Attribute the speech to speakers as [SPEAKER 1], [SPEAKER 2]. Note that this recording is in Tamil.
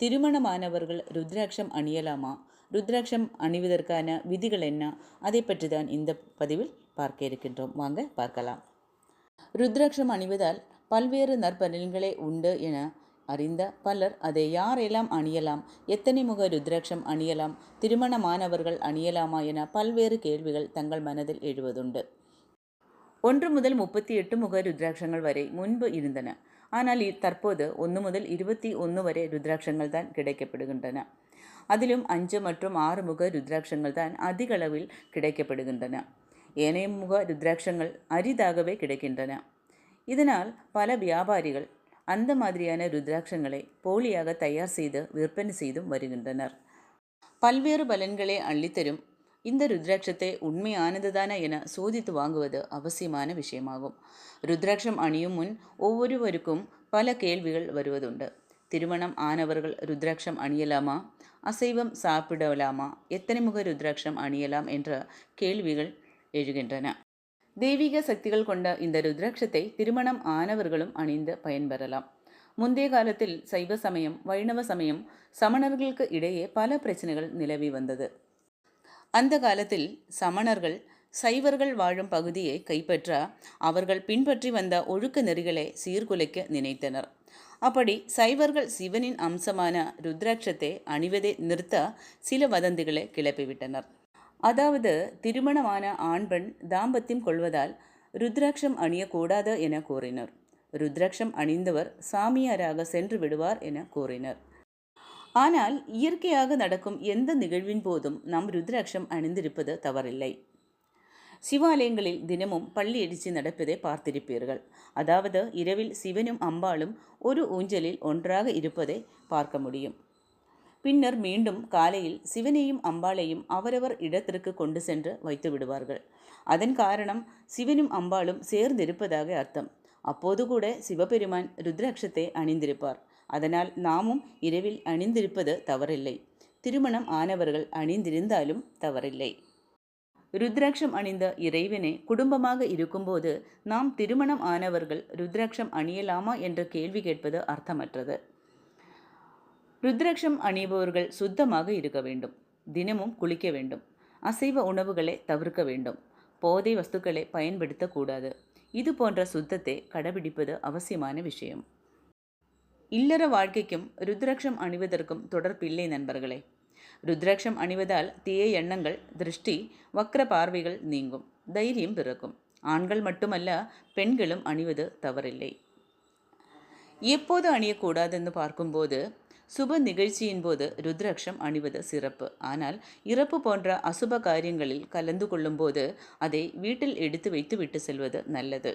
[SPEAKER 1] திருமணமானவர்கள் ருத்ராட்சம் அணியலாமா? ருத்ராட்சம் அணிவதற்கான விதிகள் என்ன? அதை பற்றி தான் இந்த பதிவில் பார்க்க இருக்கின்றோம். வாங்க பார்க்கலாம். ருத்ராட்சம் அணிவதால் பல்வேறு நற்பலன்களே உண்டு என அறிந்த பலர் அதை யாரெல்லாம் அணியலாம்? எத்தனை முக ருத்ராட்சம் அணியலாம்? திருமணமானவர்கள் அணியலாமா என பல்வேறு கேள்விகள் தங்கள் மனதில் எழுவதுண்டு. ஒன்று முதல் முப்பத்தி எட்டு முக ருத்ராட்சங்கள் வரை முன்பு இருந்தன. ஆனால் தற்போது ஒன்று முதல் இருபத்தி ஒன்று வரை ருத்ராட்சங்கள் தான் கிடைக்கப்படுகின்றன. அதிலும் அஞ்சு மற்றும் ஆறு முக ருத்ராட்சங்கள் தான் அதிகளவில் கிடைக்கப்படுகின்றன. ஏனைய முக ருத்ராட்சங்கள் அரிதாகவே கிடைக்கின்றன. இதனால் பல வியாபாரிகள் அந்த மாதிரியான ருத்ராட்சங்களை போலியாக தயார் செய்து விற்பனை செய்தும் வருகின்றனர். பல்வேறு பலன்களை அள்ளித்தரும் இந்த ருத்ராட்சத்தை உண்மையானதுதானா என சோதித்து வாங்குவது அவசியமான விஷயமாகும். ருத்ராட்சம் அணியும் முன் ஒவ்வொருவருக்கும் பல கேள்விகள் வருவதுண்டு. திருமணம் ஆனவர்கள் ருத்ராட்சம் அணியலாமா? அசைவம் சாப்பிடலாமா? எத்தனை முக ருத்ராட்சம் அணியலாம் என்ற கேள்விகள் எழுகின்றன. தெய்வீக சக்திகள் கொண்ட இந்த ருத்ராட்சத்தை திருமணம் ஆனவர்களும் அணிந்து பயன்பெறலாம். முந்தைய காலத்தில் சைவ சமயம் வைணவ சமயம் சமணர்களுக்கு இடையே பல பிரச்சனைகள் நிலவி வந்தது. அந்த காலத்தில் சமணர்கள் சைவர்கள் வாழும் பகுதியை கைப்பற்ற அவர்கள் பின்பற்றி வந்த ஒழுக்க நெறிகளை சீர்குலைக்க நினைத்தனர். அப்படி சைவர்கள் சிவனின் அம்சமான ருத்ராட்சத்தை அணிவதை நிறுத்த சில வதந்திகளை கிளப்பிவிட்டனர். அதாவது திருமணமான ஆண் பெண் தாம்பத்தியம் கொள்வதால் ருத்ராட்சம் அணியக்கூடாது என கூறினர். ருத்ராட்சம் அணிந்தவர் சாமியாராக சென்று விடுவார் என கூறினர். ஆனால் இயற்கையாக நடக்கும் எந்த நிகழ்வின் போதும் நாம் ருத்ராட்சம் அணிந்திருப்பது தவறில்லை. சிவாலயங்களில் தினமும் பள்ளி அடிச்சு நடப்பதை பார்த்திருப்பீர்கள். அதாவது இரவில் சிவனும் அம்பாளும் ஒரு ஊஞ்சலில் ஒன்றாக இருப்பதை பார்க்க முடியும். பின்னர் மீண்டும் காலையில் சிவனையும் அம்பாளையும் அவரவர் இடத்திற்கு கொண்டு சென்று வைத்து விடுவார்கள். அதன் காரணம் சிவனும் அம்பாளும் சேர்ந்திருப்பதாக அர்த்தம். அப்போது கூட சிவபெருமான் ருத்ராட்சத்தை அணிந்திருப்பார். அதனால் நாமும் இரவில் அணிந்திருப்பது தவறில்லை. திருமணம் ஆனவர்கள் அணிந்திருந்தாலும் தவறில்லை. ருத்ராட்சம் அணிந்த இறைவனே குடும்பமாக இருக்கும்போது நாம் திருமணம் ஆனவர்கள் ருத்ராட்சம் அணியலாமா என்ற கேள்வி கேட்பது அர்த்தமற்றது. ருத்ராட்சம் அணிபவர்கள் சுத்தமாக இருக்க வேண்டும். தினமும் குளிக்க வேண்டும். அசைவ உணவுகளை தவிர்க்க வேண்டும். போதை வஸ்துக்களை பயன்படுத்தக்கூடாது. இது போன்ற சுத்தத்தை கடைபிடிப்பது அவசியமான விஷயம். இல்லற வாழ்க்கைக்கும் ருத்ராட்சம் அணிவதற்கும் தொடர்பில்லை நண்பர்களே. ருத்ராட்சம் அணிவதால் தீய எண்ணங்கள் திருஷ்டி வக்ர பார்வைகள் நீங்கும் தைரியம் பிறக்கும். ஆண்கள் மட்டுமல்ல பெண்களும் அணிவது தவறில்லை. எப்போது அணியக்கூடாதுன்னு பார்க்கும்போது சுப நிகழ்ச்சியின் போது ருத்ராட்சம் அணிவது சிறப்பு. ஆனால் இறப்பு போன்ற அசுப காரியங்களில் கலந்து கொள்ளும்போது அதை வீட்டில் எடுத்து வைத்து விட்டு செல்வது நல்லது.